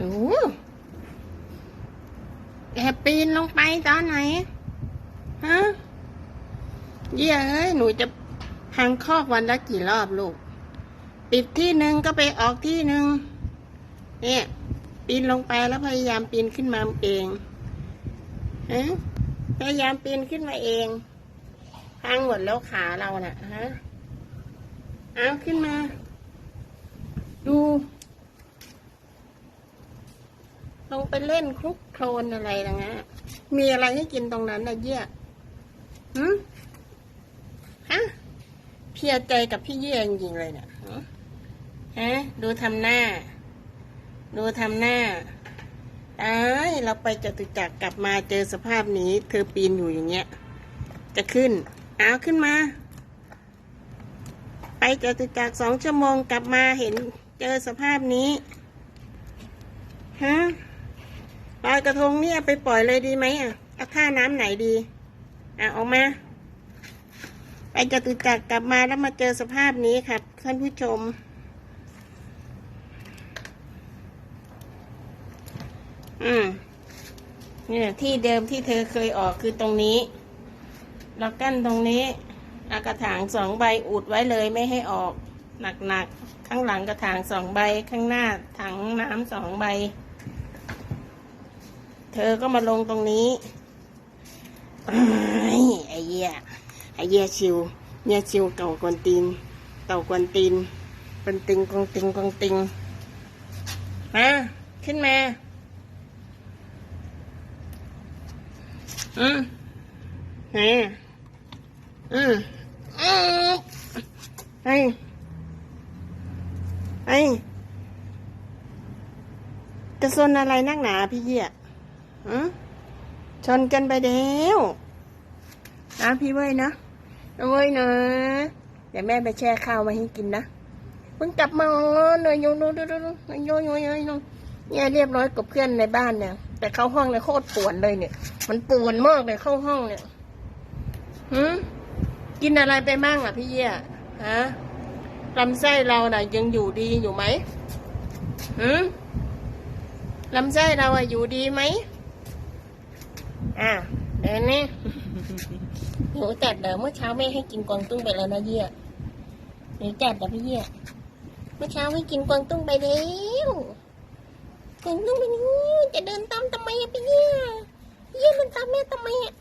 โอ้แอบปีนลงไปตอนไหน ฮะ เยี่ยเอ้ย หนูจะพังคอกวันละกี่รอบลูก ปิดที่หนึ่งก็ไปออกที่หนึ่งเนี่ยปีนลงไปแล้วพยายามปีนขึ้นมาเองฮะพยายามปีนขึ้นมาเอง พังหมดแล้วขาเราน่ะ ฮะ เอาขึ้นมา ดู ลง ไปเล่นคลุกโคลนอะไรนะงะมีอะไรให้กินตรงนั้นนะเยี่ยหืมฮะเพียใจกับพี่เยี่ยจริงๆเลยเนี่ยฮะฮะดูทำหน้า ดูทำหน้าตายเราไปจตุจักรกลับมาเจอสภาพนี้ เธอปีนอยู่อย่างเงี้ย จะขึ้นเอาขึ้นมา ไปจตุจักรสองชั่วโมงกลับมาเห็นเจอสภาพนี้ ฮะ ลอยกระทงเนี่ยไปปล่อยเลยดีไหมอะเอาท่าน้ำไหนดีอะออกมา ไปจตุจักรกลับมาแล้วมาเจอสภาพนี้ครับท่านผู้ชม อืมเนี่ยที่เดิมที่เธอเคยออกคือตรงนี้ เรากั้นตรงนี้เอากระถางสองใบอุดไว้เลยไม่ให้ออกหนักๆ ข้างหลังกระถางสองใบข้างหน้าถังน้ำสองใบ เธอก็มาลงตรงนี้ไอ้เหี้ยไอ้เหี้ยชิวเนี่ยชิวเก่ากวนตีนเก่ากวนตีนเป็นติงกองติงกองติงมาขึ้นมาอืมไหนอืมอืมไอ้ไอ้จะซนอะไรนักหนาพี่เหี้ย ชนกันไปแล้วนะพี่เว้ยนะเว้ยเนะเดี๋ยวแม่ไปแช่ข้าวมาให้กินนะเพิ่งกลับมาเลยโยนโยนโยนโยนโยนเนี่ยเรียบร้อยกับเพื่อนในบ้านเนี่ย แต่เข้าห้องเลยโคตรปวนเลยเนี่ย มันปวนมากเลยเข้าห้องเนี่ยหืมกินอะไรไปบ้างอะพี่เยี่ยฮะลำไส้เราน่ะ ยังอยู่ดีอยู่ไหมหืมลำไส้เราอะอยู่ดีไหม อะเดี๋ยวนี้หิวจัดเดี๋ยวเมื่อเช้าแม่ให้กินกวางตุ้งไปแล้วนะเยี่ยหิวจัดเดี๋ยวพี่เยี่ยเมื่อเช้าให้กินกวางตุ้งไปแล้วกวางตุ้งไปนี่จะเดินตามทำไมอะพี่เยี่ยพี่เยี่ยมันตามแม่ทำไมอะ